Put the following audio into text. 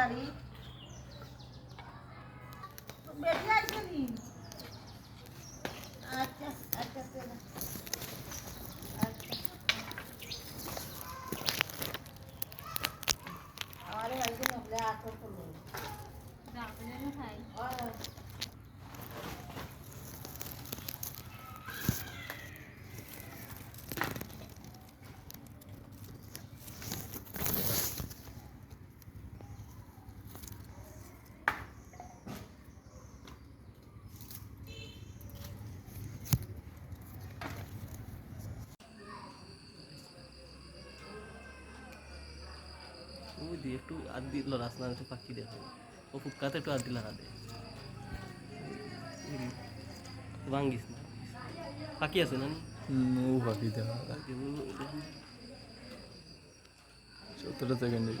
বাড়ি বেটি আইছে নি? আচ্ছা আচ্ছা চলো। আচ্ছা। আমার বাড়িতে নবলে আকর করল ও ওই দিয়ে একটু আর দিল রাস্তা একটু পাখি দেখো। ও ফুটকাতে একটু আর দিল হাতে ভাঙ্গিস না। পাখি আছে না? ও পাখি দেখা ওই- সেকেন্ডে